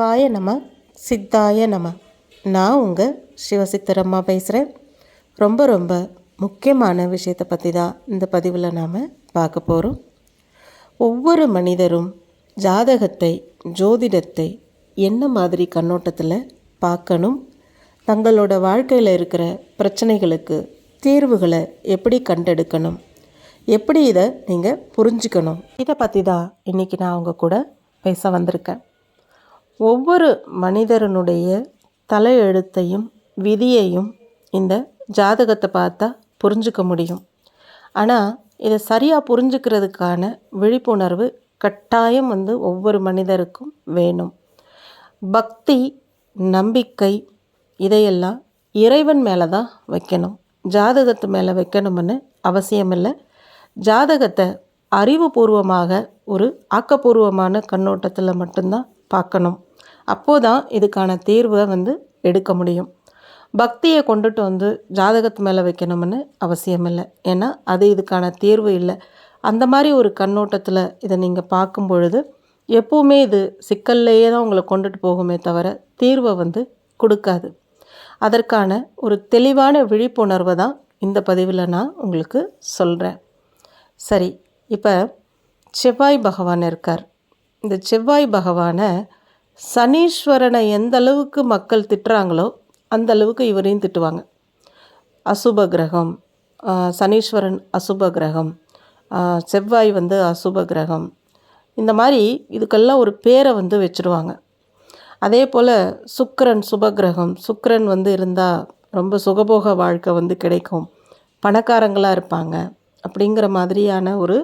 வாய நம சித்தாய நம. நான் உங்கள் சிவசித்தரம்மா பேசுகிறேன் ரொம்ப ரொம்ப முக்கியமான விஷயத்தை பற்றி தான் இந்த பதிவில் நாம் பார்க்க போகிறோம் ஒவ்வொரு மனிதரும் ஜாதகத்தை ஜோதிடத்தை என்ன மாதிரி கண்ணோட்டத்தில் பார்க்கணும்? தங்களோட வாழ்க்கையில் இருக்கிற பிரச்சனைகளுக்கு தீர்வுகளை எப்படி கண்டெடுக்கணும்? எப்படி இதை நீங்கள் புரிஞ்சுக்கணும்? இதை பற்றி தான் இன்றைக்கி நான் அவங்க கூட பேச வந்திருக்கேன். ஒவ்வொரு மனிதரனுடைய தலையெழுத்தையும் விதியையும் இந்த ஜாதகத்தை பார்த்தா புரிஞ்சுக்க முடியும். ஆனால் இதை சரியாக புரிஞ்சுக்கிறதுக்கான விழிப்புணர்வு கட்டாயம் வந்து ஒவ்வொரு மனிதருக்கும் வேணும். பக்தி நம்பிக்கை இதையெல்லாம் இறைவன் மேலே தான் வைக்கணும். ஜாதகத்து மேலே வைக்கணும்னு அவசியமில்லை. ஜாதகத்தை அறிவுபூர்வமாக ஒரு ஆக்கப்பூர்வமான கண்ணோட்டத்தில் மட்டும்தான் பார்க்கணும். அப்போதான் இதுக்கான தீர்வை வந்து எடுக்க முடியும். பக்தியை கொண்டுட்டு வந்து ஜாதகத்து மேலே வைக்கணும்னு அவசியம் இல்லை ஏன்னா அது இதுக்கான தீர்வு இல்லை. அந்த மாதிரி ஒரு கண்ணோட்டத்தில் இதை நீங்கள் பார்க்கும் பொழுது எப்போவுமே இது சிக்கல்லையே தான் உங்களை கொண்டுட்டு போகுமே தவிர தீர்வை வந்து கொடுக்காது. அதற்கான ஒரு தெளிவான விழிப்புணர்வை தான் இந்த பதிவில் நான் உங்களுக்கு சொல்கிறேன் சரி இப்போ செவ்வாய் பகவான் இருக்கார். இந்த செவ்வாய் பகவானை சனீஸ்வரனை எந்த அளவுக்கு மக்கள் திட்டுறாங்களோ அந்த அளவுக்கு இவரையும் திட்டுவாங்க. அசுப கிரகம் சனீஸ்வரன் அசுப கிரகம் செவ்வாய் வந்து அசுப கிரகம் இந்த மாதிரி இதுக்கெல்லாம் ஒரு பேரை வந்து வச்சுருவாங்க. அதே போல் சுக்கிரன் சுபகிரகம் சுக்கரன் வந்து இருந்தால் ரொம்ப சுகபோக வாழ்க்கை வந்து கிடைக்கும் பணக்காரங்களாக இருப்பாங்க அப்படிங்கிற மாதிரியான ஒரு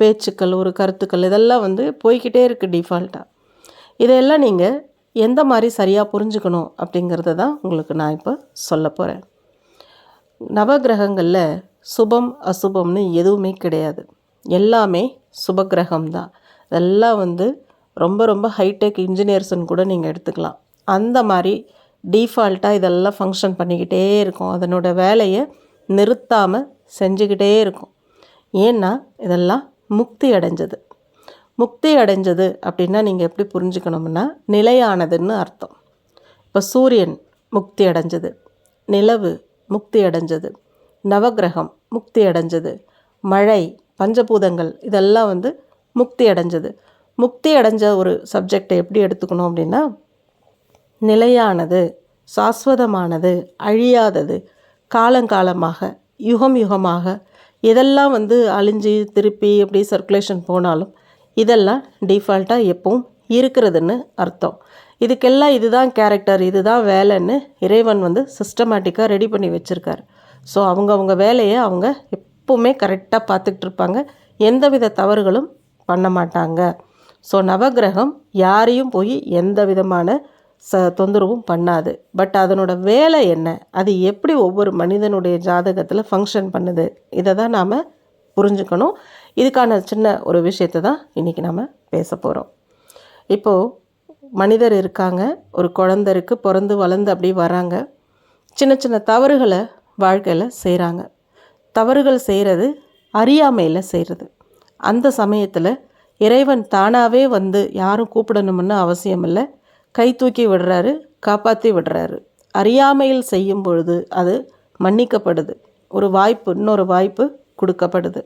பேச்சுக்கள் ஒரு கருத்துக்கள் இதெல்லாம் வந்து போய்கிட்டே இருக்குது டிஃபால்ட்டாக இதையெல்லாம் நீங்கள் எந்த மாதிரி சரியாக புரிஞ்சுக்கணும் அப்படிங்கிறத தான் உங்களுக்கு நான் இப்போ சொல்ல போகிறேன் நவகிரகங்களில் சுபம் அசுபம்னு எதுவுமே கிடையாது. எல்லாமே சுபகிரகம் தான். இதெல்லாம் வந்து ரொம்ப ரொம்ப ஹைடெக் இன்ஜினியர்ஸ்னு கூட நீங்கள் எடுத்துக்கலாம். அந்த மாதிரி டீஃபால்ட்டாக இதெல்லாம் ஃபங்க்ஷன் பண்ணிக்கிட்டே இருக்கும். அதனோட வேலையை நிறுத்தாமல் செஞ்சுக்கிட்டே இருக்கும். ஏன்னா இதெல்லாம் முக்தி அடைஞ்சது. முக்தி அடைஞ்சது அப்படின்னா நீங்கள் எப்படி புரிஞ்சுக்கணும்னா நிலையானதுன்னு அர்த்தம். இப்போ சூரியன் முக்தி அடைஞ்சது நிலவு முக்தி அடைஞ்சது நவக்கிரகம் முக்தி அடைஞ்சது மழை பஞ்சபூதங்கள் இதெல்லாம் வந்து முக்தி அடைஞ்சது முக்தி அடைஞ்ச ஒரு சப்ஜெக்டை எப்படி எடுத்துக்கணும் அப்படின்னா நிலையானது சாஸ்வதமானது அழியாதது காலங்காலமாக யுகம் யுகமாக எதெல்லாம் வந்து அழிஞ்சு திருப்பி அப்படி சர்க்குலேஷன் போனாலும் இதெல்லாம் டிஃபால்ட்டாக எப்பவும் இருக்கிறதுன்னு அர்த்தம். இதுக்கெல்லாம் இதுதான் கேரக்டர் இதுதான் வேலைன்னு இறைவன் வந்து சிஸ்டமேட்டிக்காக ரெடி பண்ணி வச்சுருக்காரு. ஸோ அவங்கவுங்க வேலையை அவங்க எப்பவுமே கரெக்டாக பார்த்துக்கிட்டு இருப்பாங்க. எந்தவித தவறுகளும் பண்ண மாட்டாங்க. ஸோ நவகிரகம் யாரையும் போய் எந்த விதமான ச தொந்தரவும் பண்ணாது. பட் அதனோட வேலை என்ன? அது எப்படி ஒவ்வொரு மனிதனுடைய ஜாதகத்தில் ஃபங்க்ஷன் பண்ணுது? இதை தான் நாம் புரிஞ்சுக்கணும். இதுக்கான சின்ன ஒரு விஷயத்தை தான் இன்றைக்கி நம்ம பேச போகிறோம் இப்போது மனிதர் இருக்காங்க ஒரு குழந்தை பிறந்து வளர்ந்து அப்படி வராங்க. சின்ன சின்ன தவறுகளை வாழ்க்கையில் செய்கிறாங்க தவறுகள் செய்கிறது அறியாமையில் செய்கிறது அந்த சமயத்தில் இறைவன் தானாகவே வந்து யாரும் கூப்பிடணும்னு அவசியம் இல்லை. கை தூக்கி விடுறாரு காப்பாற்றி விடுறாரு. அறியாமையில் செய்யும் பொழுது அது மன்னிக்கப்படுது. ஒரு வாய்ப்பு இன்னொரு வாய்ப்பு கொடுக்கப்படுது.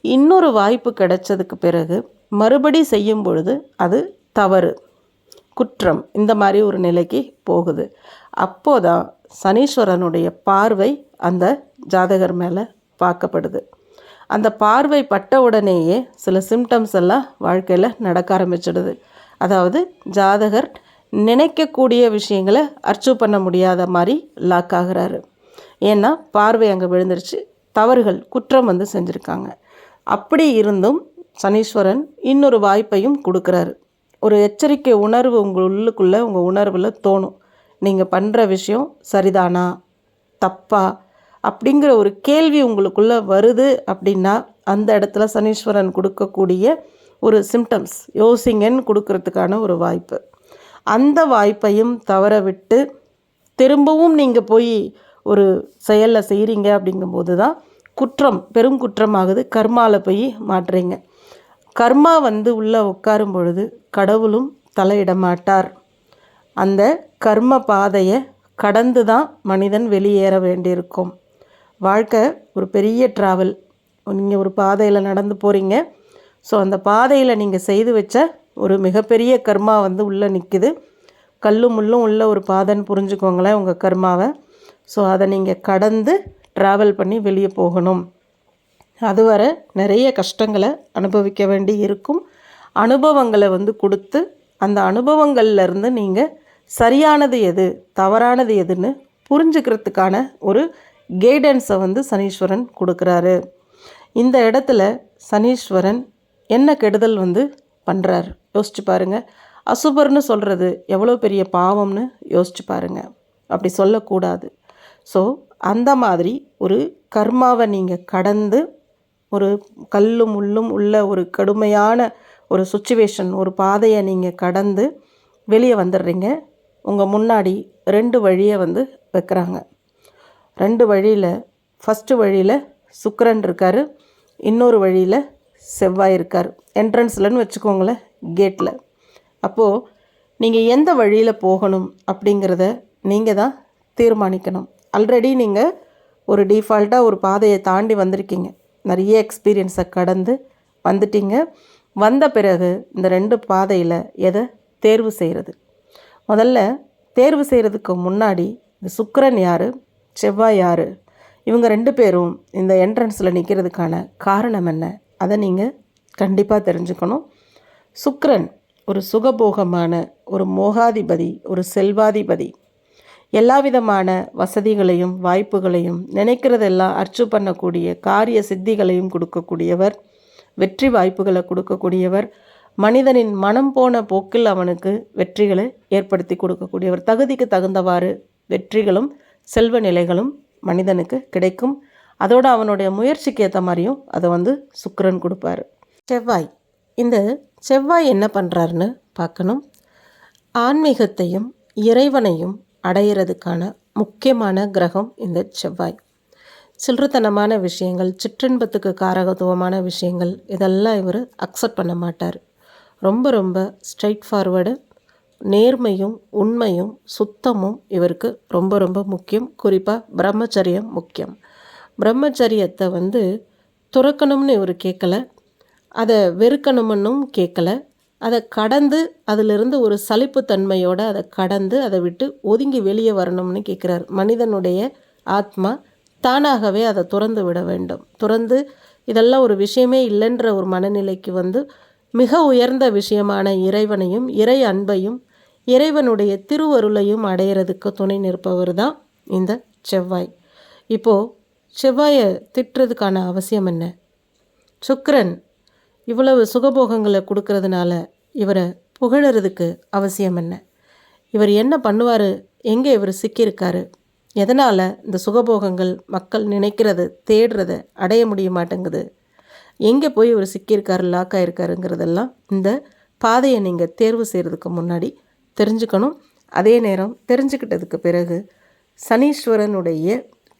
இன்னொரு வாய்ப்பு கிடைச்சதுக்கு பிறகு மறுபடி செய்யும் பொழுது அது தவறு குற்றம். இந்த மாதிரி ஒரு நிலைக்கு போகுது. அப்போதான் சனீஸ்வரனுடைய பார்வை அந்த ஜாதகர் மேலே பார்க்கப்படுது. அந்த பார்வை பட்ட உடனேயே சில சிம்டம்ஸ் எல்லாம் வாழ்க்கையில் நடக்க ஆரம்பிச்சிடுது. அதாவது ஜாதகர் நினைக்கக்கூடிய விஷயங்களை அர்ச்சீவ் பண்ண முடியாத மாதிரி லாக் ஆகிறாரு. ஏன்னா பார்வை அங்கே விழுந்துருச்சு. தவறுகள் குற்றம் வந்து செஞ்சுருக்காங்க. அப்படி இருந்தும் சனீஸ்வரன் இன்னொரு வாய்ப்பையும் கொடுக்குறாரு. ஒரு எச்சரிக்கை உணர்வு உங்கள் உள்ளுக்குள்ளே உங்கள் உணர்வில் தோணும். நீங்கள் பண்ணுற விஷயம் சரிதானா? தப்பா? அப்படிங்கிற ஒரு கேள்வி உங்களுக்குள்ளே வருது அப்படின்னா அந்த இடத்துல சனீஸ்வரன் கொடுக்கக்கூடிய ஒரு சிம்டம்ஸ் யோசிங்கன்னு கொடுக்கறதுக்கான ஒரு வாய்ப்பு. அந்த வாய்ப்பையும் தவற விட்டு திரும்பவும் நீங்கள் போய் ஒரு செயலில் செய்கிறீங்க அப்படிங்கும்போது தான் குற்றம் பெரும் குற்றமாகுது. கர்மாவில் போய் மாட்டுறீங்க கர்மா வந்து உள்ளே உட்காரும் பொழுது கடவுளும் தலையிட மாட்டார் அந்த கர்ம பாதையை கடந்து தான் மனிதன் வெளியேற வேண்டியிருக்கும். வாழ்க்கை ஒரு பெரிய ட்ராவல் நீங்கள் ஒரு பாதையில் நடந்து போகிறீங்க ஸோ அந்த பாதையில் நீங்கள் செய்து வச்ச ஒரு மிகப்பெரிய கர்மா வந்து உள்ளே நிற்குது கல்லும் முள்ளும் உள்ள ஒரு பாதைன்னு புரிஞ்சுக்கோங்களேன் உங்கள் கர்மாவை. ஸோ அதை நீங்கள் கடந்து ட்ராவல் பண்ணி வெளியே போகணும். அதுவரை நிறைய கஷ்டங்களை அனுபவிக்க வேண்டி இருக்கும். அனுபவங்களை வந்து கொடுத்து அந்த அனுபவங்கள்லேருந்து நீங்கள் சரியானது எது தவறானது எதுன்னு புரிஞ்சுக்கிறதுக்கான ஒரு கைடன்ஸை வந்து சனீஸ்வரன் கொடுக்குறாரு. இந்த இடத்துல சனீஸ்வரன் என்ன கெடுதல் வந்து பண்ணுறாரு யோசிச்சு பாருங்கள் அசுபர்னு சொல்கிறது எவ்வளோ பெரிய பாவம்னு யோசிச்சு பாருங்கள் அப்படி சொல்லக்கூடாது. ஸோ அந்த மாதிரி ஒரு கர்மாவை நீங்கள் கடந்து ஒரு கல்லும் முள்ளும் உள்ள ஒரு கடுமையான ஒரு சுச்சுவேஷன் ஒரு பாதையை நீங்கள் கடந்து வெளியே வந்துடுறீங்க. உங்கள் முன்னாடி ரெண்டு வழியை வந்து வைக்கிறாங்க. ரெண்டு வழியில் ஃபஸ்ட்டு வழியில் சுக்கரன் இருக்கார். இன்னொரு வழியில் செவ்வாய் இருக்கார். என்ட்ரன்ஸ்லன்னு வச்சுக்கோங்களேன் கேட்டில் அப்போது நீங்கள் எந்த வழியில் போகணும் அப்படிங்கிறத நீங்கள் தான் தீர்மானிக்கணும். ஆல்ரெடி நீங்கள் ஒரு டிஃபால்ட்டாக ஒரு பாதையை தாண்டி வந்திருக்கீங்க. நிறைய எக்ஸ்பீரியன்ஸை கடந்து வந்துட்டீங்க. வந்த பிறகு இந்த ரெண்டு பாதையில் எதை தேர்வு செய்கிறது முதல்ல தேர்வு செய்கிறதுக்கு முன்னாடி இந்த சுக்கரன் யார்? செவ்வாய் யார்? இவங்க ரெண்டு பேரும் இந்த என்ட்ரன்ஸில் நிற்கிறதுக்கான காரணம் என்ன? அதை நீங்கள் கண்டிப்பாக தெரிஞ்சுக்கணும். சுக்கரன் ஒரு சுகபோகமான ஒரு மோகாதிபதி ஒரு செல்வாதிபதி. எல்லா விதமான வசதிகளையும் வாய்ப்புகளையும் நினைக்கிறதெல்லாம் அர்ச்சு பண்ணக்கூடிய காரிய சித்திகளையும் கொடுக்கக்கூடியவர் வெற்றி வாய்ப்புகளை கொடுக்கக்கூடியவர் மனிதனின் மனம் போன போக்கில் அவனுக்கு வெற்றிகளை ஏற்படுத்தி கொடுக்கக்கூடியவர். தகுதிக்கு தகுந்தவாறு வெற்றிகளும் செல்வ நிலைகளும் மனிதனுக்கு கிடைக்கும். அதோட அவனுடைய முயற்சிக்கு ஏற்ற மாதிரியும் அதை வந்து சுக்கரன் கொடுப்பாரு. செவ்வாய். இந்த செவ்வாய் என்ன பண்ணுறாருன்னு பார்க்கணும். ஆன்மீகத்தையும் இறைவனையும் அடையிறதுக்கான முக்கியமான கிரகம் இந்த செவ்வாய். சில்லறத்தனமான விஷயங்கள் சிற்றின்பத்துக்கு காரகத்துவமான விஷயங்கள் இதெல்லாம் இவர் அக்செப்ட் பண்ண மாட்டார். ரொம்ப ரொம்ப ஸ்ட்ரைட் ஃபார்வர்டு நேர்மையும் உண்மையும் சுத்தமும் இவருக்கு ரொம்ப ரொம்ப முக்கியம். குறிப்பாக பிரம்மச்சரியம் முக்கியம். பிரம்மச்சரியத்தை வந்து துறக்கணும்னு இவர் கேட்கல அதை வெறுக்கணும்னும் கேட்கல அதை கடந்து அதிலிருந்து ஒரு சலிப்புத்தன்மையோடு அதை கடந்து அதை விட்டு ஒதுங்கி வெளியே வரணும்னு கேட்குறார் மனிதனுடைய ஆத்மா தானாகவே அதை துறந்து விட வேண்டும். துறந்து இதெல்லாம் ஒரு விஷயமே இல்லைன்ற ஒரு மனநிலைக்கு வந்து மிக உயர்ந்த விஷயமான இறைவனையும் இறை அன்பையும் இறைவனுடைய திருவருளையும் அடையிறதுக்கு துணை நிற்பவர் தான் இந்த செவ்வாய். இப்போது செவ்வாயை திட்டுறதுக்கான அவசியம் என்ன? சுக்ரன் இவ்வளவு சுகபோகங்களை கொடுக்கறதுனால இவரை புகழறதுக்கு அவசியம் என்ன? இவர் என்ன பண்ணுவார்? எங்கே இவர் சிக்கியிருக்காரு? எதனால் இந்த சுகபோகங்கள் மக்கள் நினைக்கிறது தேடுறத அடைய முடிய மாட்டேங்குது? எங்கே போய் இவர் சிக்கியிருக்காரு லாக் ஆகிருக்காருங்கிறதெல்லாம் இந்த பாதையை நீங்கள் தேர்வு செய்கிறதுக்கு முன்னாடி தெரிஞ்சுக்கணும். அதே நேரம் தெரிஞ்சுக்கிட்டதுக்கு பிறகு சனீஸ்வரனுடைய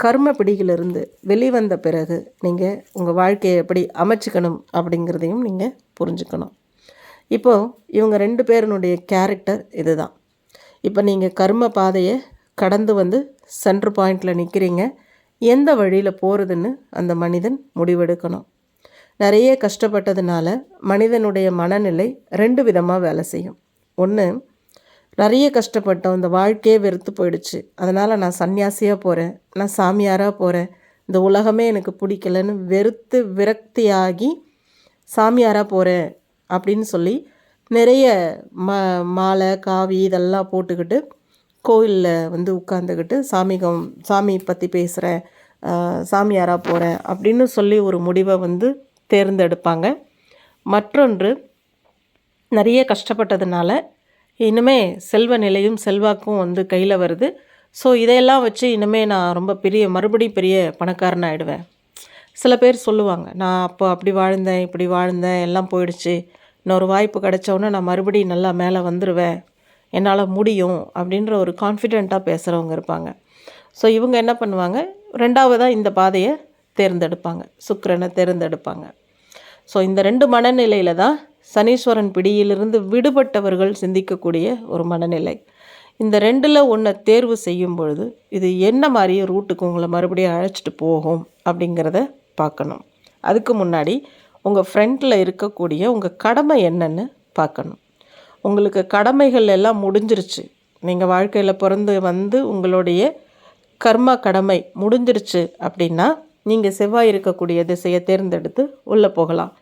கர்ம பிடியிலிருந்து வெளிவந்த பிறகு நீங்கள் உங்கள் வாழ்க்கையை எப்படி அமைச்சிக்கணும் அப்படிங்கிறதையும் நீங்கள் புரிஞ்சுக்கணும். இப்போது இவங்க ரெண்டு பேருனுடைய கேரக்டர் இதுதான். இப்போ நீங்கள் கர்ம பாதையை கடந்து வந்து சென்ட்ரு பாயிண்டில் நிற்கிறீங்க எந்த வழியில் போகிறதுன்னு அந்த மனிதன் முடிவெடுக்கணும். நிறைய கஷ்டப்பட்டதுனால மனிதனுடைய மனநிலை ரெண்டு விதமாக வேலை செய்யும். ஒன்று நிறைய கஷ்டப்பட்டோம். இந்த வாழ்க்கையே வெறுத்து போயிடுச்சு. அதனால் நான் சன்னியாசியாக போகிறேன் நான் சாமியாராக போகிறேன் இந்த உலகமே எனக்கு பிடிக்கலன்னு வெறுத்து விரக்தியாகி சாமியாராக போகிறேன் அப்படின்னு சொல்லி நிறைய ம மாலை காவி இதெல்லாம் போட்டுக்கிட்டு கோயிலில் வந்து உட்காந்துக்கிட்டு சாமிகம் சாமி பற்றி பேசுகிறேன் சாமியாராக போகிறேன் அப்படின்னு சொல்லி ஒரு முடிவை வந்து தேர்ந்தெடுப்பாங்க. மற்றொன்று நிறைய கஷ்டப்பட்டதுனால இனிமே செல்வ நிலையும் செல்வாக்கும் வந்து கையில் வருது. ஸோ இதையெல்லாம் வச்சு இனிமே நான் ரொம்ப பெரிய மறுபடியும் பெரிய பணக்காரன் ஆகிடுவேன் சில பேர் சொல்லுவாங்க நான் அப்போ அப்படி வாழ்ந்தேன் இப்படி வாழ்ந்தேன் எல்லாம் போயிடுச்சு. இன்னொரு வாய்ப்பு கிடைச்சோன்னே நான் மறுபடியும் நல்லா மேலே வந்துடுவேன் என்னால் முடியும் அப்படின்ற ஒரு கான்ஃபிடெண்ட்டாக பேசுகிறவங்க இருப்பாங்க. ஸோ இவங்க என்ன பண்ணுவாங்க? ரெண்டாவதாக இந்த பாதையை தேர்ந்தெடுப்பாங்க. சுக்கரனை தேர்ந்தெடுப்பாங்க. ஸோ இந்த ரெண்டு மனநிலையில் தான் சனீஸ்வரன் பிடியிலிருந்து விடுபட்டவர்கள் சிந்திக்கக்கூடிய ஒரு மனநிலை. இந்த ரெண்டில் ஒன்றை தேர்வு செய்யும் பொழுது இது என்ன மாதிரி ரூட்டுக்கு உங்களை மறுபடியும் அழைச்சிட்டு போகும் அப்படிங்கிறத பார்க்கணும். அதுக்கு முன்னாடி உங்கள் ஃப்ரண்ட்டில் இருக்கக்கூடிய உங்கள் கடமை என்னன்னு பார்க்கணும். உங்களுக்கு கடமைகள் எல்லாம் முடிஞ்சிருச்சு. நீங்கள் வாழ்க்கையில் பிறந்து வந்து உங்களுடைய கர்மா கடமை முடிஞ்சிருச்சு அப்படின்னா நீங்கள் செவ்வாய் இருக்கக்கூடிய திசையை தேர்ந்தெடுத்து உள்ளே போகலாம்.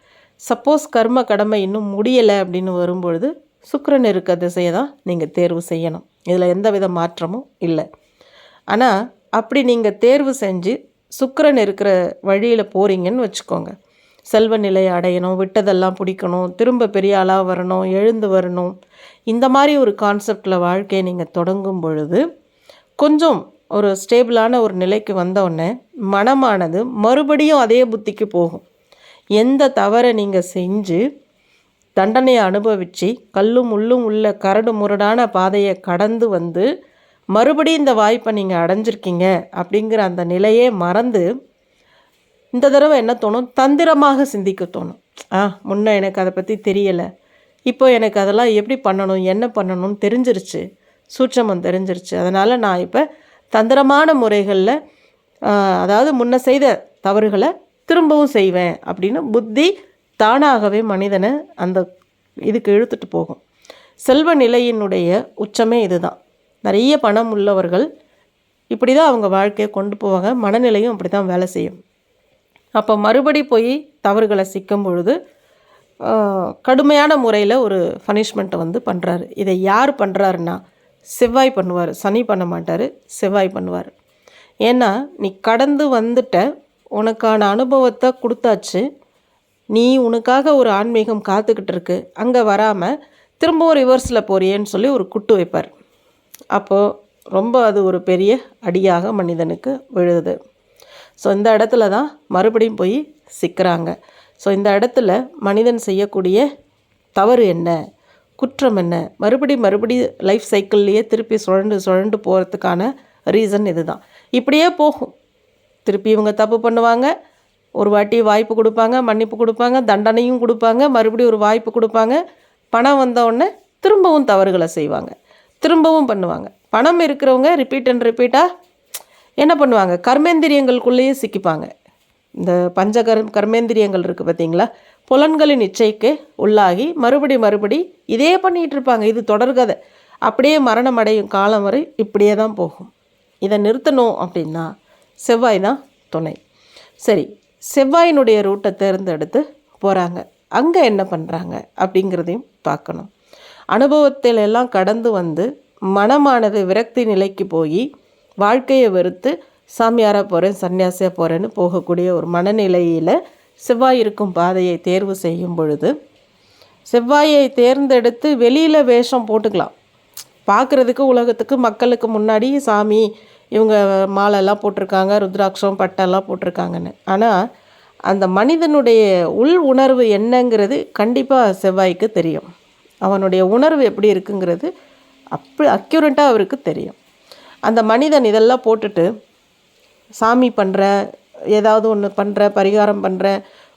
சப்போஸ் கர்ம கடமை இன்னும் முடியலை அப்படின்னு வரும்பொழுது சுக்கரன் இருக்க திசையை தான் நீங்கள் தேர்வு செய்யணும். இதில் எந்த வித மாற்றமும் இல்லை. ஆனால் அப்படி நீங்கள் தேர்வு செஞ்சு சுக்கரன் இருக்கிற வழியில் போகிறீங்கன்னு வச்சுக்கோங்க. செல்வ நிலையை அடையணும் விட்டதெல்லாம் பிடிக்கணும் திரும்ப பெரிய ஆளாக வரணும் எழுந்து வரணும். இந்த மாதிரி ஒரு கான்செப்டில் வாழ்க்கையை நீங்கள் தொடங்கும் பொழுது கொஞ்சம் ஒரு ஸ்டேபிளான ஒரு நிலைக்கு வந்தோடனே மனமானது மறுபடியும் அதே புத்திக்கு போகும். எந்த தவறை நீங்கள் செஞ்சு தண்டனையை அனுபவித்து கல்லும் முள்ளும் உள்ள கரடு முரடான பாதையை கடந்து வந்து மறுபடியும் இந்த வாய்ப்பை நீங்கள் அடைஞ்சிருக்கீங்க அப்படிங்கிற அந்த நிலையே மறந்து இந்த தடவை என்ன தோணும்? தந்திரமாக சிந்திக்க தோணும். ஆ முன்ன எனக்கு அதை பற்றி தெரியலை. இப்போ எனக்கு அதெல்லாம் எப்படி பண்ணணும்? என்ன பண்ணணும்னு தெரிஞ்சிருச்சு. சூட்சமம் தெரிஞ்சிருச்சு. அதனால் நான் இப்போ தந்திரமான முறைகளில் அதாவது முன்ன செய்த தவறுகளை திரும்பவும் செய்வேன் அப்படின்னு புத்தி தானாகவே மனிதனை அந்த இதுக்கு இழுத்துட்டு போகும். செல்வ நிலையினுடைய உச்சமே இதுதான். நிறைய பணம் உள்ளவர்கள் இப்படி தான் அவங்க வாழ்க்கையை கொண்டு போவாங்க. மனநிலையும் அப்படி தான் வேலை செய்யும். அப்போ மறுபடி போய் தவறுகளை சிக்கும் பொழுது கடுமையான முறையில் ஒரு பனிஷ்மெண்ட்டை வந்து பண்ணுறாரு இதை யார் பண்ணுறாருன்னா செவ்வாய் பண்ணுவார். சனி பண்ண மாட்டார் செவ்வாய் பண்ணுவார். ஏன்னா நீ கடந்து வந்துட்ட உனக்கான அனுபவத்தை கொடுத்தாச்சு. நீ உனக்காக ஒரு ஆன்மீகம் காத்துக்கிட்டு இருக்கு. அங்கே வராமல் திரும்பவும் ரிவர்ஸில் போறியேன்னு சொல்லி ஒரு குட்டு வைப்பார். அப்போது ரொம்ப அது ஒரு பெரிய அடியாக மனிதனுக்கு விழுது. ஸோ இந்த இடத்துல தான் மறுபடியும் போய் சிக்கிறாங்க. ஸோ இந்த இடத்துல மனிதன் செய்யக்கூடிய தவறு என்ன? குற்றம் என்ன? மறுபடி மறுபடி லைஃப் சைக்கிள்லேயே திருப்பி சுழண்டு சுழண்டு போகிறதுக்கான ரீசன் இதுதான் இப்படியே போகும். திருப்பி இவங்க தப்பு பண்ணுவாங்க. ஒரு வாட்டி வாய்ப்பு கொடுப்பாங்க மன்னிப்பு கொடுப்பாங்க தண்டனையும் கொடுப்பாங்க மறுபடியும் ஒரு வாய்ப்பு கொடுப்பாங்க. பணம் வந்தவுடனே திரும்பவும் தவறுகளை செய்வாங்க. திரும்பவும் பண்ணுவாங்க. பணம் இருக்கிறவங்க ரிப்பீட் அண்ட் ரிப்பீட்டாக என்ன பண்ணுவாங்க? கர்மேந்திரியங்களுக்குள்ளேயே சிக்கிப்பாங்க. இந்த பஞ்சகர் கர்மேந்திரியங்கள் இருக்குது பார்த்தீங்களா? புலன்களின் இச்சைக்கு உள்ளாகி மறுபடி மறுபடி இதே பண்ணிகிட்டு இருப்பாங்க. இது தொடர்கதை அப்படியே மரணம் அடையும் காலம் வரை இப்படியே தான் போகும். இதை நிறுத்தணும் அப்படின்னா செவ்வாய் தான் துணை. சரி செவ்வாயினுடைய ரூட்டை தேர்ந்தெடுத்து போகிறாங்க அங்கே என்ன பண்ணுறாங்க அப்படிங்கிறதையும் பார்க்கணும். அனுபவத்தில் எல்லாம் கடந்து வந்து மனமானது விரக்தி நிலைக்கு போய் வாழ்க்கையை வெறுத்து சாமியாராக போகிறேன் சன்னியாசியாக போகிறேன்னு போகக்கூடிய ஒரு மனநிலையில் செவ்வாய் இருக்கும் பாதையை தேர்வு செய்யும் பொழுது செவ்வாயை தேர்ந்தெடுத்து வெளியில் வேஷம் போட்டுக்கலாம். பார்க்குறதுக்கு உலகத்துக்கு மக்களுக்கு முன்னாடி சாமி இவங்க மாலைலாம் போட்டிருக்காங்க ருத்ராட்சம் பட்டெல்லாம் போட்டிருக்காங்கன்னு. ஆனால் அந்த மனிதனுடைய உள் உணர்வு என்னங்கிறது கண்டிப்பாக செவ்வாய்க்கு தெரியும். அவனுடைய உணர்வு எப்படி இருக்குங்கிறது அப்படி அக்யூரண்ட்டாக அவருக்கு தெரியும். அந்த மனிதன் இதெல்லாம் போட்டுட்டு சாமி பண்ணுற ஏதாவது ஒன்று பண்ணுற பரிகாரம் பண்ணுற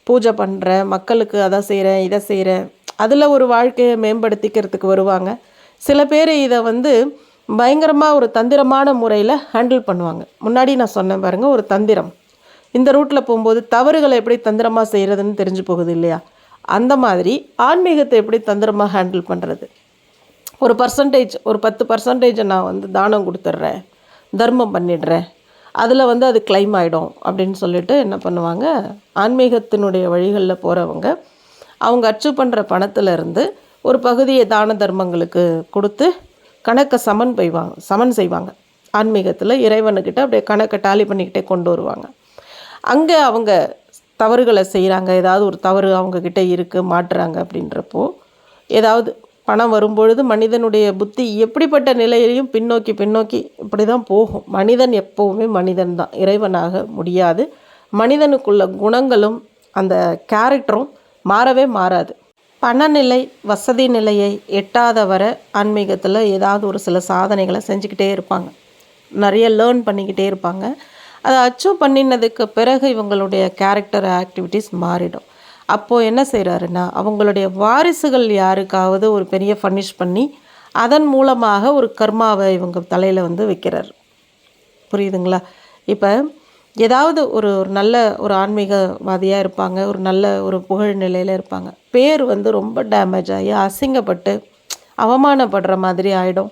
பூஜை பண்ணுற மக்களுக்கு அதை செய்கிறேன் இதை செய்கிறேன் அதில் ஒரு வாழ்க்கையை மேம்படுத்திக்கிறதுக்கு வருவாங்க. சில பேர் இதை வந்து பயங்கரமாக ஒரு தந்திரமான முறையில் ஹேண்டில் பண்ணுவாங்க. முன்னாடி நான் சொன்னேன் பாருங்கள் ஒரு தந்திரம். இந்த ரூட்டில் போகும்போது தவறுகளை எப்படி தந்திரமாக செய்கிறதுன்னு தெரிஞ்சு போகுது இல்லையா? அந்த மாதிரி ஆன்மீகத்தை எப்படி தந்திரமாக ஹேண்டில் பண்ணுறது ஒரு பர்சன்டேஜ் ஒரு பத்து பர்சன்டேஜை நான் வந்து தானம் கொடுத்துட்றேன் தர்மம் பண்ணிடுறேன். அதில் வந்து அது கிளைம் ஆகிடும் அப்படின்னு சொல்லிட்டு என்ன பண்ணுவாங்க? ஆன்மீகத்தினுடைய வழிகளில் போகிறவங்க அவங்க அச்சு பண்ணுற பணத்துலேருந்து ஒரு பகுதியை தான தர்மங்களுக்கு கொடுத்து கணக்கை சமன் செய்வாங்க சமன் செய்வாங்க. ஆன்மீகத்தில் இறைவனுக்கிட்ட அப்படியே கணக்கை டாலி பண்ணிக்கிட்டே கொண்டு வருவாங்க. அங்கே அவங்க தவறுகளை செய்கிறாங்க ஏதாவது ஒரு தவறு அவங்கக்கிட்ட இருக்குது மாட்டுறாங்க அப்படின்றப்போ ஏதாவது பணம் வரும்பொழுது மனிதனுடைய புத்தி எப்படிப்பட்ட நிலையிலையும் பின்னோக்கி பின்னோக்கி இப்படி தான் போகும். மனிதன் எப்போவுமே மனிதன் தான் இறைவனாக முடியாது. மனிதனுக்குள்ள குணங்களும் அந்த கேரக்டரும் மாறவே மாறாது. பணநிலை வசதி நிலையை எட்டாத வரை ஆன்மீகத்தில் ஏதாவது ஒரு சில சாதனைகளை செஞ்சுக்கிட்டே இருப்பாங்க. நிறைய லேர்ன் பண்ணிக்கிட்டே இருப்பாங்க. அதை அச்சீவ் பண்ணினதுக்கு பிறகு இவங்களுடைய கேரக்டர் ஆக்டிவிட்டீஸ் மாறிடும். அப்போது என்ன செய்கிறாருன்னா அவங்களுடைய வாரிசுகள் யாருக்காவது ஒரு பெரிய ஃபர்னிஷ் பண்ணி அதன் மூலமாக ஒரு கர்மாவை இவங்க தலையில் வந்து வைக்கிறார். புரியுதுங்களா? இப்போ ஏதாவது ஒரு ஒரு நல்ல ஒரு ஆன்மீகவாதியாக இருப்பாங்க ஒரு நல்ல ஒரு புகழ் நிலையில் இருப்பாங்க. பேர் வந்து ரொம்ப டேமேஜ் ஆகி அசிங்கப்பட்டு அவமானப்படுற மாதிரி ஆகிடும்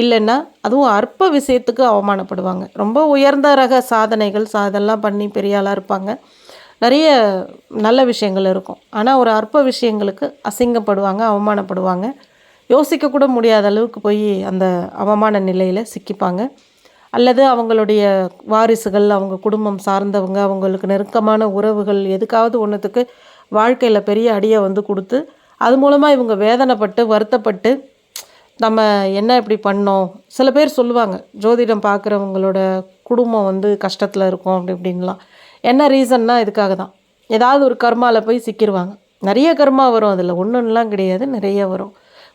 இல்லைன்னா அதுவும் அற்ப விஷயத்துக்கு அவமானப்படுவாங்க. ரொம்ப உயர்ந்த ரக சாதனைகள் சா அதெல்லாம் பண்ணி பெரிய ஆளாக இருப்பாங்க. நிறைய நல்ல விஷயங்கள் இருக்கும். ஆனால் ஒரு அற்ப விஷயங்களுக்கு அசிங்கப்படுவாங்க அவமானப்படுவாங்க. யோசிக்கக்கூட முடியாத அளவுக்கு போய் அந்த அவமான நிலையில் சிக்கிப்பாங்க. அல்லது அவங்களுடைய வாரிசுகள் அவங்க குடும்பம் சார்ந்தவங்க அவங்களுக்கு நெருக்கமான உறவுகள் எதுக்காவது ஒன்றுத்துக்கு வாழ்க்கையில் பெரிய அடியை வந்து கொடுத்து அது மூலமாக இவங்க வேதனைப்பட்டு வருத்தப்பட்டு நம்ம என்ன இப்படி பண்ணோம்? சில பேர் சொல்லுவாங்க ஜோதிடம் பார்க்குறவங்களோட குடும்பம் வந்து கஷ்டத்தில் இருக்கும் அப்படி இப்படின்லாம் என்ன ரீசன்னா இதுக்காக தான் ஏதாவது ஒரு கர்மாவில் போய் சிக்கிடுவாங்க நிறைய கர்மா வரும் அதில். ஒன்றுலாம் கிடையாது. நிறைய வரும்.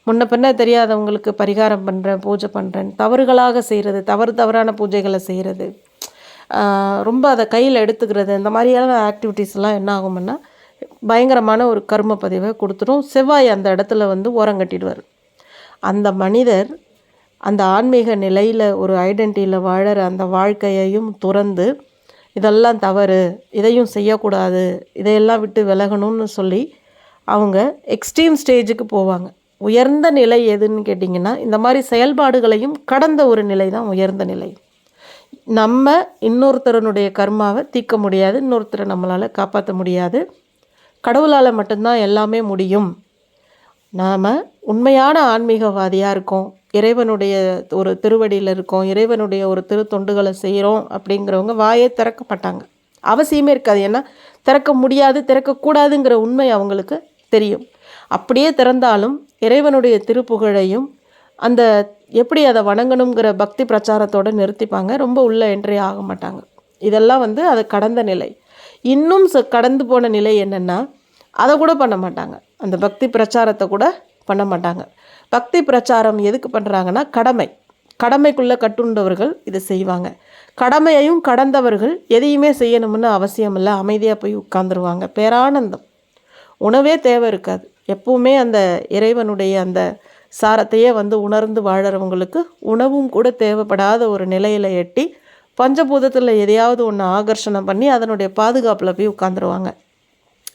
முன்ன பின்ன தெரியாதவங்களுக்கு பரிகாரம் பண்ணுறேன் பூஜை பண்ணுறேன் தவறுகளாக செய்கிறது தவறு தவறான பூஜைகளை செய்கிறது ரொம்ப அதை கையில் எடுத்துக்கிறது இந்த மாதிரியான ஆக்டிவிட்டீஸ்லாம் என்ன ஆகும்னா பயங்கரமான ஒரு கர்ம பதிவை கொடுத்துரும். செவ்வாய் அந்த இடத்துல வந்து ஓரங்கட்டிடுவார் அந்த மனிதர் அந்த ஆன்மீக நிலையில் ஒரு ஐடென்டிட்டியில் வாழற அந்த வாழ்க்கையையும் துறந்து இதெல்லாம் தவறு இதையும் செய்யக்கூடாது இதையெல்லாம் விட்டு விலகணும்னு சொல்லி அவங்க எக்ஸ்ட்ரீம் ஸ்டேஜுக்கு போவாங்க. உயர்ந்த நிலை எதுன்னு கேட்டிங்கன்னா இந்த மாதிரி செயல்பாடுகளையும் கடந்த ஒரு நிலை தான் உயர்ந்த நிலை. நம்ம இன்னொருத்தரனுடைய கர்மாவை தீர்க்க முடியாது இன்னொருத்தரை நம்மளால் காப்பாற்ற முடியாது. கடவுளால் மட்டும்தான் எல்லாமே முடியும். நாம் உண்மையான ஆன்மீகவாதியாக இருக்கோம் இறைவனுடைய ஒரு திருவடியில் இருக்கோம் இறைவனுடைய ஒரு திருத்தொண்டுகளை செய்கிறோம் அப்படிங்கிறவங்க வாயே திறக்க மாட்டாங்க. அவசியமே இருக்காது. ஏன்னா திறக்க முடியாது திறக்கக்கூடாதுங்கிற உண்மை அவங்களுக்கு தெரியும். அப்படியே திறந்தாலும் இறைவனுடைய திருப்புகழையும் அந்த எப்படி அதை வணங்கணுங்கிற பக்தி பிரச்சாரத்தோடு நிறுத்திப்பாங்க. ரொம்ப உள்ள என்ட்ரி ஆக மாட்டாங்க. இதெல்லாம் வந்து அது கடந்த நிலை. இன்னும் ச கடந்து போன நிலை என்னென்னா அதை கூட பண்ண மாட்டாங்க. அந்த பக்தி பிரச்சாரத்தை கூட பண்ண மாட்டாங்க. பக்தி பிரச்சாரம் எதுக்கு பண்ணுறாங்கன்னா கடமை. கடமைக்குள்ளே கட்டுண்டவர்கள் இதை செய்வாங்க. கடமையையும் கடந்தவர்கள் எதையுமே செய்யணும்னு அவசியம் இல்லை அமைதியாக போய் உட்காந்துருவாங்க பேரானந்தம். உணவே தேவை இருக்காது. எப்பவுமே அந்த இறைவனுடைய அந்த சாரத்தையே வந்து உணர்ந்து வாழறவங்களுக்கு உணவும் கூட தேவைப்படாத ஒரு நிலையில் எட்டி பஞ்சபூதத்தில் எதையாவது ஒன்று ஆகர்ஷணம் பண்ணி அதனுடைய பாதுகாப்பில் போய் உட்காந்துருவாங்க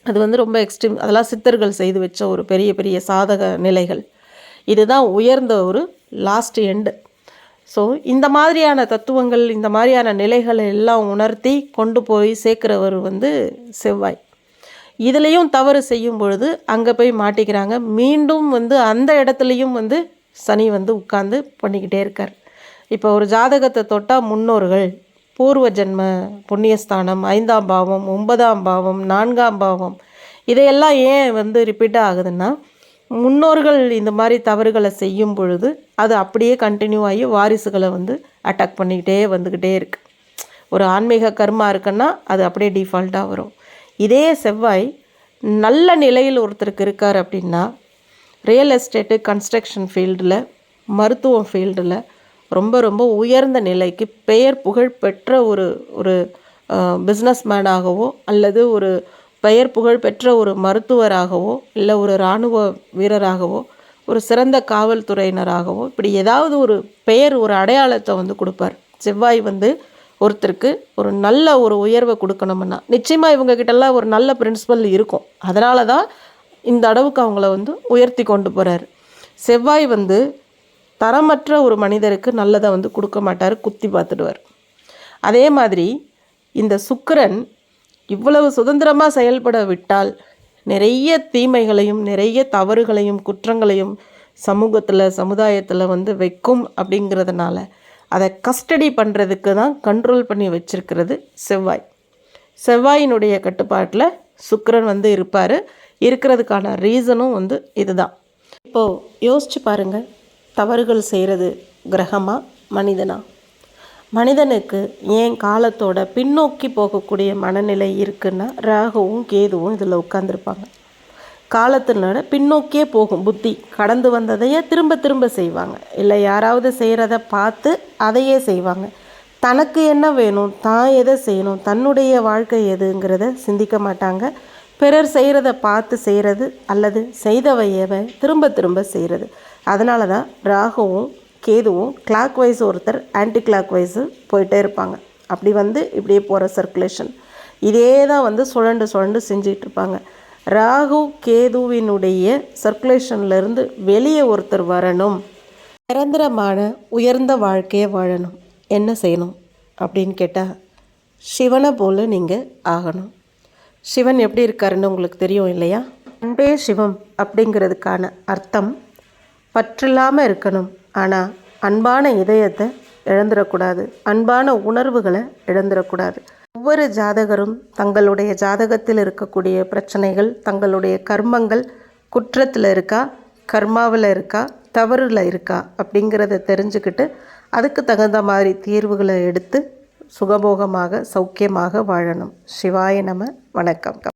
அது வந்து ரொம்ப எக்ஸ்ட்ரீம் அதெல்லாம் சித்தர்கள் செய்து வச்ச ஒரு பெரிய பெரிய சாதக நிலைகள். இதுதான் உயர்ந்த ஒரு லாஸ்ட் எண்டு ஸோ இந்த மாதிரியான தத்துவங்கள் இந்த மாதிரியான நிலைகளை எல்லாம் உணர்த்தி கொண்டு போய் சேர்க்குறவர் வந்து செவ்வாய். இதுலேயும் தவறு செய்யும் பொழுது அங்கே போய் மாட்டிக்கிறாங்க. மீண்டும் வந்து அந்த இடத்துலையும் வந்து சனி வந்து உட்காந்து பண்ணிக்கிட்டே இருக்கார். இப்போ ஒரு ஜாதகத்தை தொட்டால் முன்னோர்கள் பூர்வ ஜென்ம புண்ணியஸ்தானம் ஐந்தாம் பாவம் ஒன்பதாம் பாவம் நான்காம் பாவம் இதையெல்லாம் ஏன் வந்து ரிப்பீட்டாக ஆகுதுன்னா முன்னோர்கள் இந்த மாதிரி தவறுகளை செய்யும் பொழுது அது அப்படியே கண்டினியூ ஆகி வாரிசுகளை வந்து அட்டாக் பண்ணிக்கிட்டே வந்துக்கிட்டே இருக்குது ஒரு ஆன்மீக கர்மா இருக்குன்னா அது அப்படியே டிஃபால்ட்டாக வரும். இதே செவ்வாய் நல்ல நிலையில் ஒருத்தருக்கு இருக்கார் அப்படின்னா ரியல் எஸ்டேட்டு கன்ஸ்ட்ரக்ஷன் ஃபீல்டில் மருத்துவம் ஃபீல்டில் ரொம்ப ரொம்ப உயர்ந்த நிலைக்கு பெயர் புகழ் பெற்ற ஒரு ஒரு பிஸ்னஸ் மேனாகவோ அல்லது ஒரு பெயர் புகழ் பெற்ற ஒரு மருத்துவராகவோ இல்லை ஒரு இராணுவ வீரராகவோ ஒரு சிறந்த காவல்துறையினராகவோ இப்படி ஏதாவது ஒரு பெயர் ஒரு அடையாளத்தை வந்து கொடுப்பார். செவ்வாய் வந்து ஒருத்தருக்கு ஒரு நல்ல ஒரு உயர்வை கொடுக்கணும்னா நிச்சயமாக இவங்கக்கிட்டலாம் ஒரு நல்ல பிரின்சிபல் இருக்கும். அதனால தான் இந்த அளவுக்கு அவங்கள வந்து உயர்த்தி கொண்டு போகிறார் செவ்வாய் வந்து தரமற்ற ஒரு மனிதருக்கு நல்லதை வந்து கொடுக்க மாட்டார் குத்தி பார்த்துடுவார். அதே மாதிரி இந்த சுக்கரன் இவ்வளவு சுதந்திரமாக செயல்பட விட்டால் நிறைய தீமைகளையும் நிறைய தவறுகளையும் குற்றங்களையும் சமூகத்தில் சமுதாயத்தில் வந்து வைக்கும் அப்படிங்கிறதுனால அதை கஸ்டடி பண்ணுறதுக்கு தான் கண்ட்ரோல் பண்ணி வச்சுருக்கிறது செவ்வாய். செவ்வாயினுடைய கட்டுப்பாட்டில் சுக்கரன் வந்து இருப்பார். இருக்கிறதுக்கான ரீசனும் வந்து இதுதான். இப்போது யோசித்து பாருங்கள் தவறுகள் செய்கிறது கிரகமாக மனிதனா? மனிதனுக்கு ஏன் காலத்தோட பின்னோக்கி போகக்கூடிய மனநிலை இருக்குன்னா ராகுவும் கேதுவும் இதில் உட்காந்துருப்பாங்க காலத்தினோட பின்னோக்கியே போகும் புத்தி. கடந்து வந்ததையே திரும்ப திரும்ப செய்வாங்க. இல்லை யாராவது செய்கிறத பார்த்து அதையே செய்வாங்க. தனக்கு என்ன வேணும் தான் எதை செய்யணும் தன்னுடைய வாழ்க்கை எதுங்கிறத சிந்திக்க மாட்டாங்க. பிறர் செய்கிறத பார்த்து செய்கிறது அல்லது செய்தவையவை திரும்ப திரும்ப செய்கிறது அதனால தான் ராகுவும் கேதுவும் கிளாக் வைஸ் ஒருத்தர் ஆன்டி கிளாக் வைஸு போயிட்டே இருப்பாங்க. அப்படி வந்து இப்படியே போகிற சர்க்குலேஷன் இதே தான் வந்து சுழண்டு சுழண்டு செஞ்சிட்டு இருப்பாங்க. ராகு கேதுவினுடைய சர்க்குலேஷன்லேருந்து வெளியே ஒருத்தர் வரணும். நிரந்தரமான உயர்ந்த வாழ்க்கையை வாழணும். என்ன செய்யணும்? அப்படின்னு கேட்டால் சிவனை போல் நீங்கள் ஆகணும். சிவன் எப்படி இருக்காருன்னு உங்களுக்கு தெரியும் இல்லையா? அன்பே சிவம் அப்படிங்கிறதுக்கான அர்த்தம் பற்றில்லாமல் இருக்கணும். ஆனால் அன்பான இதயத்தை இழந்துடக்கூடாது. அன்பான உணர்வுகளை இழந்துடக்கூடாது. ஒவ்வொரு ஜாதகரும் தங்களுடைய ஜாதகத்தில் இருக்கக்கூடிய பிரச்சனைகள் தங்களுடைய கர்மங்கள் குற்றத்தில் இருக்கா கர்மாவில் இருக்கா தவறில் இருக்கா அப்படிங்கிறத தெரிஞ்சுக்கிட்டு அதுக்கு தகுந்த மாதிரி தீர்வுகளை எடுத்து சுகபோகமாக சௌக்கியமாக வாழணும். சிவாய நம வணக்கம்.